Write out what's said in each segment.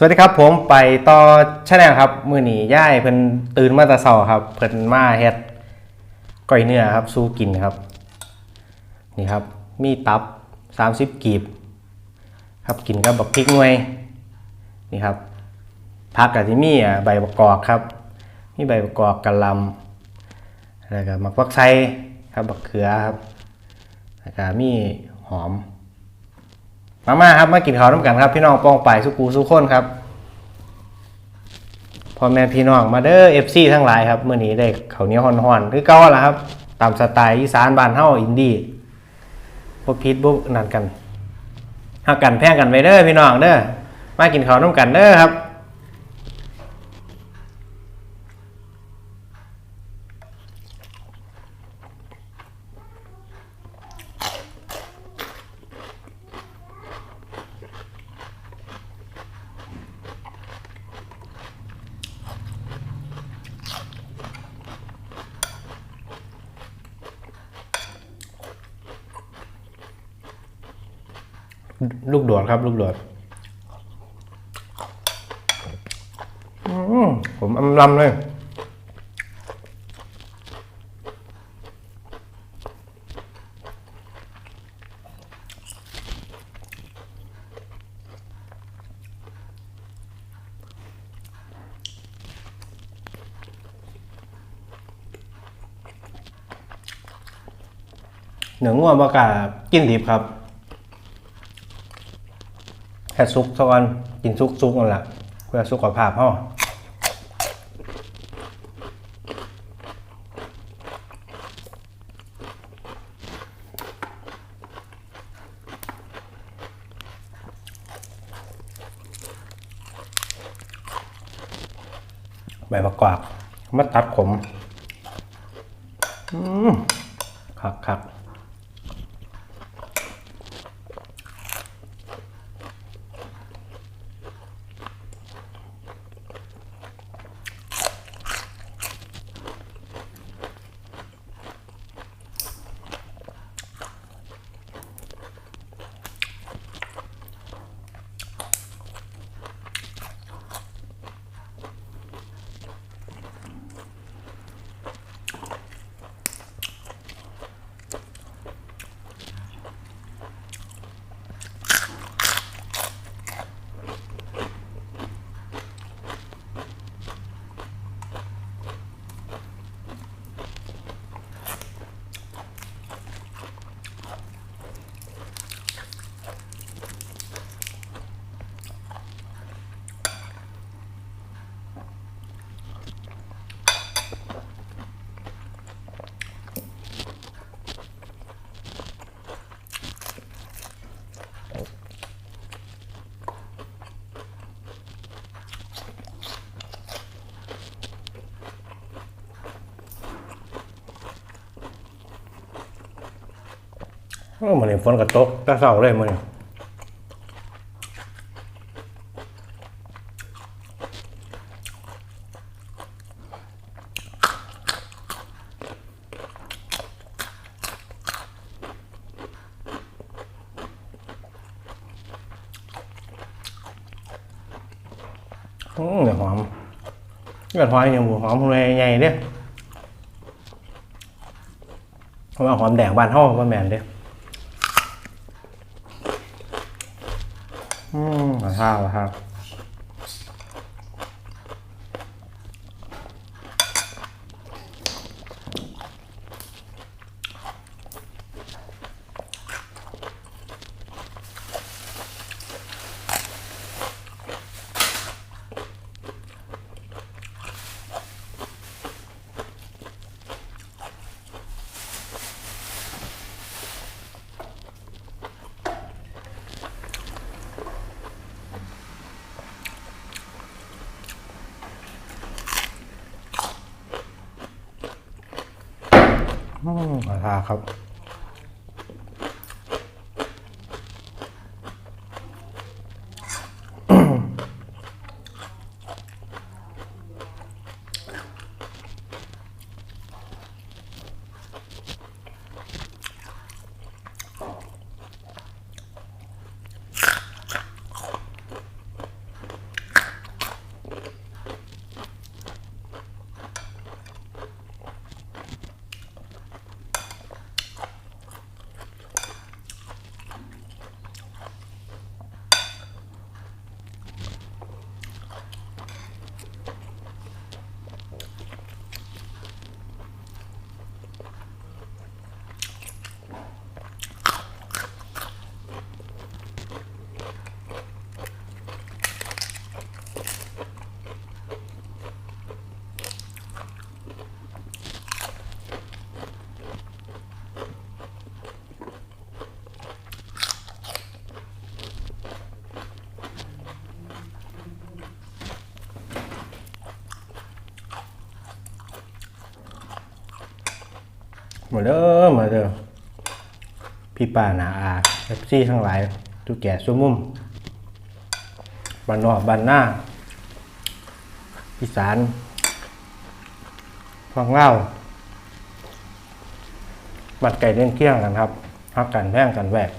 สวัสดีครับผมไปต่อชาแนลครับ มือหนีย่ายเพิ่นตื่นมาต่เช้าครับ เพิ่นมาเฮ็ดก้อยเนื้อครับสู้กินครับ นี่ครับ มีตับ 30กีบ ครับกินกับบักพริกหน่วย นี่ครับผักกับที่มีอะใบประกอบครับ มีใบประกอบกะลำแล้วก็มักฟักไส้ครับบักเขือครับแล้วก็มีหอม มามาครับมากินข้าวน้ำกันครับ พี่น้องปองไปสุกูสุคนครับพ่อแม่พี่น้องมาเด้อเอฟซีทั้งหลายครับเมื่อนี้ได้ข้าวเนี้ยวห่อนๆคือเก่าละครับ ตามสไตล์อีสานบ้านเฮาอินดี้บ่ผิดบ่นั่นกันหักกันแพงกันไปเด้อพี่น้องเด้อมากินข้าวน้ำกันเด้อครับ ลูกโดดครับ ลูกโดดผมอำลำเลย เหนือง่วงประกล้ากินดิบครับ แค่ซุกสักวันกินซุกซุกนั่นแหละเพื่อสุขภาพเฮาใบประกอบมาตัดขม อืมคักคัก โอ้มันนี่ฝนกระตกตะเสาเลยมันอืมเดี๋ยวหอมเลือดหอยอย่างบูหอมพวกนี้ใหญ่ๆเด้เพราะว่าหอมแดงบ้านห้องว่แมนเด้ อืม อข้าวขอข้าครับ มาเด้อมาเด้อพี่ป้านาอาเอฟซีทั้งหลายทุกแก่ซุ้มมุมบ้านนอกบ้านหน้าอีสานฟังเล่าบัดไก่เล่นเคี่ยงกันครับฮักกันแพ่งกันแหวก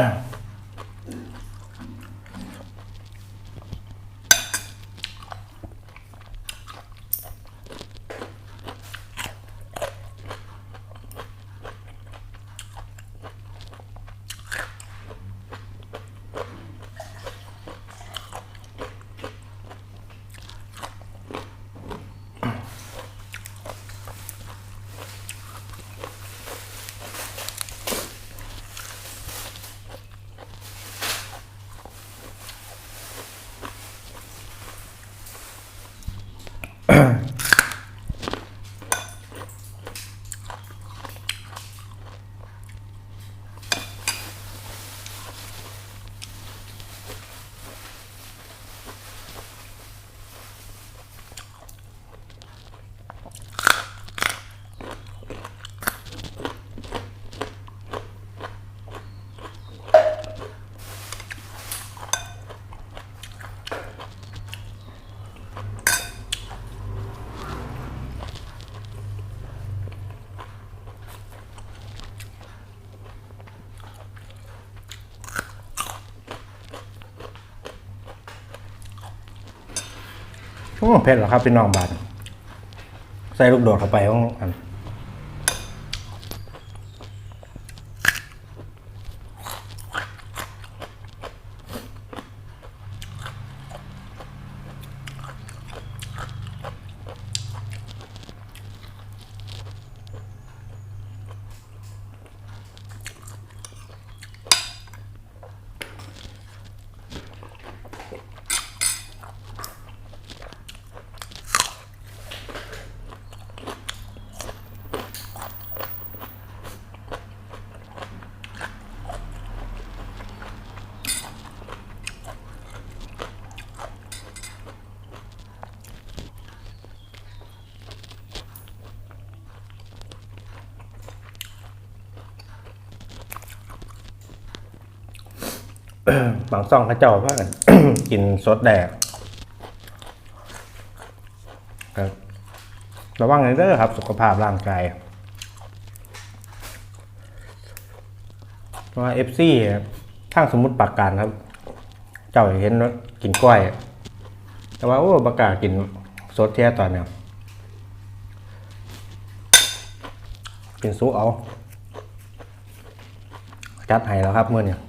Bam. โอ้เผ็ดเหรอครับพี่น้องบานใส่ลูกโดดเข้าไปของอัน บางซ่องเขาเจ้าพากัน กินสดแดกครับระวังเลยเด้อครับ สุขภาพร่างกายเพราะว่าเอฟซีทางสมมุติปากการครับ เจ้าเห็นว่ากินกล้วย แต่ว่าโอ้ประกาศกินสดแท้ตอนเนี้ยกินซุปเอา จัดให้แล้วครับเมื่อเนี่ย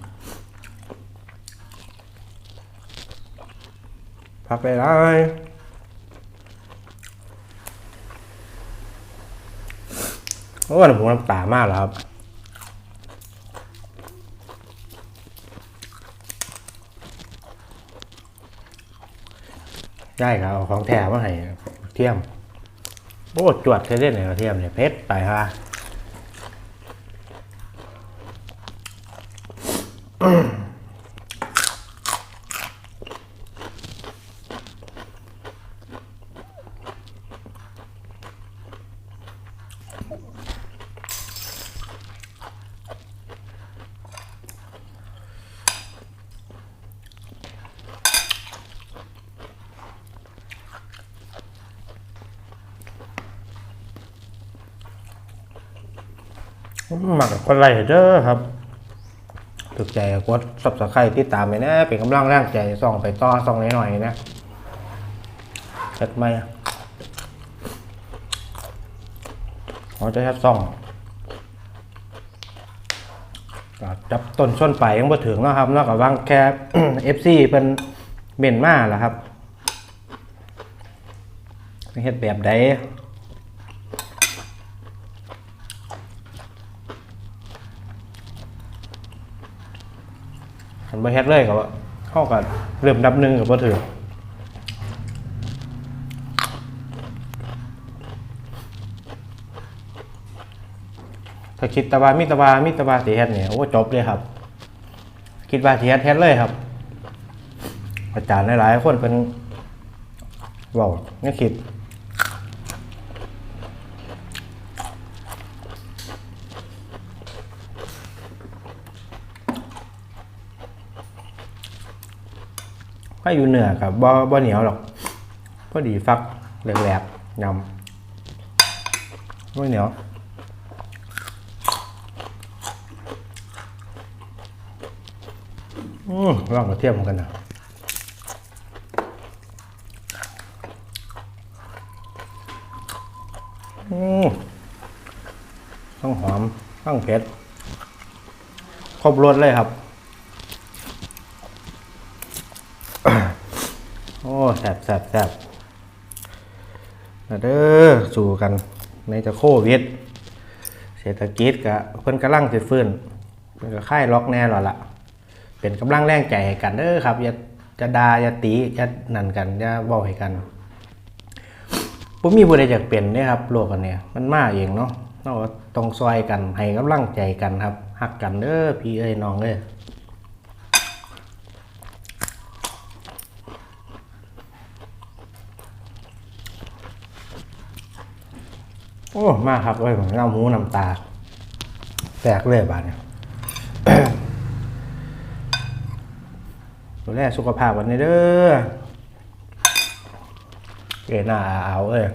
พักไปได้โอ้ยผมน้ำตามากแล้วครับได้ครับของแถมมาให้เทียมโอ้จวดเคยเล่นไหนเทียมเนี่ยเพชรไปฮะ หมักกับคนไรเด้อครับถูกใจกดสับสไครที่ตามไปนะเป็นกำลังแรงใจส่องไปต่อส่องหน่อยๆนะเช็ดไหมอะขอจะแค่ส่องจับต้นส้นไปลายยังบ่ถึงเนาะครับนอกจากว่างแค่ FC เป็นเม่นมาแล้วครับเฮ็ดแบบใด คันบ่เฮ็ดเลยก็ว่าเข้ากันเริ่มนับหนึ่งกับบ่ถือถ้าคิดตะบามีตะบามีตะบาสิเฮ็ดเนี่ยโอ้จบเลยครับ คิดว่าสิเฮ็ดเฮ็ดเลยครับ อาจารย์หลายๆคนเป็นว้าในคลิ ก็อยู่เหนือกับบ่บ่เหนียวหรอกพอดีฟักแหลกๆยำไม่เหนียวอืมลองกระเทียมกันนะอืมต้องหอมต้องเผ็ดครบรสเลยครับ โอ้ แสบแสบแสบมาเด้อสู่กันในจะโควิด เศรษฐกิจกะเพิ่นกำลังสิฟื้นเพิ่นก็ค่ายล็อกแน่แล้วล่ะเป็นกำลังแรงใจให้กันเด้อครับอย่าจะดาอย่าตีอย่านั่นกันอย่าเว้าให้กันบ่มีผู้ใดอยากเป็นเด้ครับโลกอันเนี้ยมันมาเองเนาะเราต้องซอยกันให้กำลังใจกันครับฮักกันเด้อพี่เอ้ยน้องเอ้ย โอ้มากครับเว้ยผมน้ำหูน้ำตา แตกเลยบาดเนี่ยดูแลสุขภาพวันนี้เด้อเกหน้าเอาเอ้ย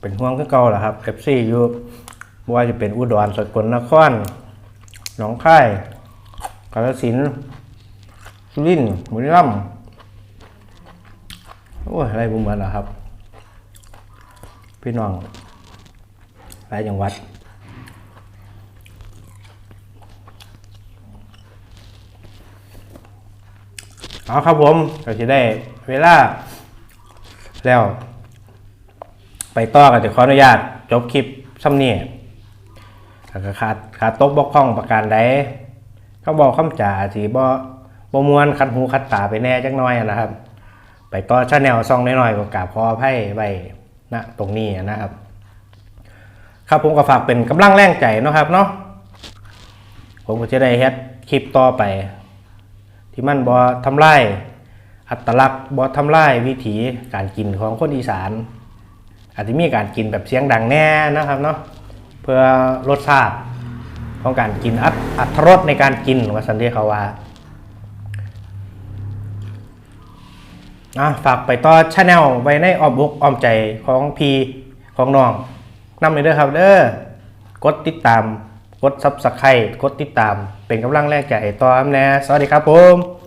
เป็นห่วงคือเก่าแหละครับเอฟซีอยู่บ่ว่าจะเป็นอุดรสกลนครหนองคาย กาฬสินสุรินทร์บุรีรัมย์โอ้ยอะไรบุเหมือนเหรอครับ พี่น้องหลายจังหวัดเอาครับผมก็จะได้เวลา แล้ว ไปต่อกันจะขออนุญาต จบคลิปซ้ำนี่แล้วก็ขาดขาดตกบกพร่องประการใด เขาบอกคำจ่าสีบ่บ่มวนคัดหูคัดตาไปแน่จักน้อยนะครับ ไปต่อชาแนลซองน้อยๆก็กราบขออภัยไว้ณตรงนี้นะครับ ครับผมก็ฝากเป็นกำลังแรงใจนะครับเนาะผมก็จะได้เฮ็ดคลิปต่อไป ที่มันบ่ทำลายอัตลักษณ์บ่ทำลายวิถีการกินของคนอีสาน อาจจะมีการกินแบบเสียงดังแน่นะครับเนาะเพื่อรสชาติ้องการกินอัตอัตรสในการกินว่าสันเดียเขาว่าอะฝากไปต่อชาแนลไว้ในออมอกออมใจของพีของน้องนำเลยเด้อครับเด้อกดติดตาม กดซับสไครต์กดติดตาม เป็นกำลังแรงใจต่อแน่สวัสดีครับผม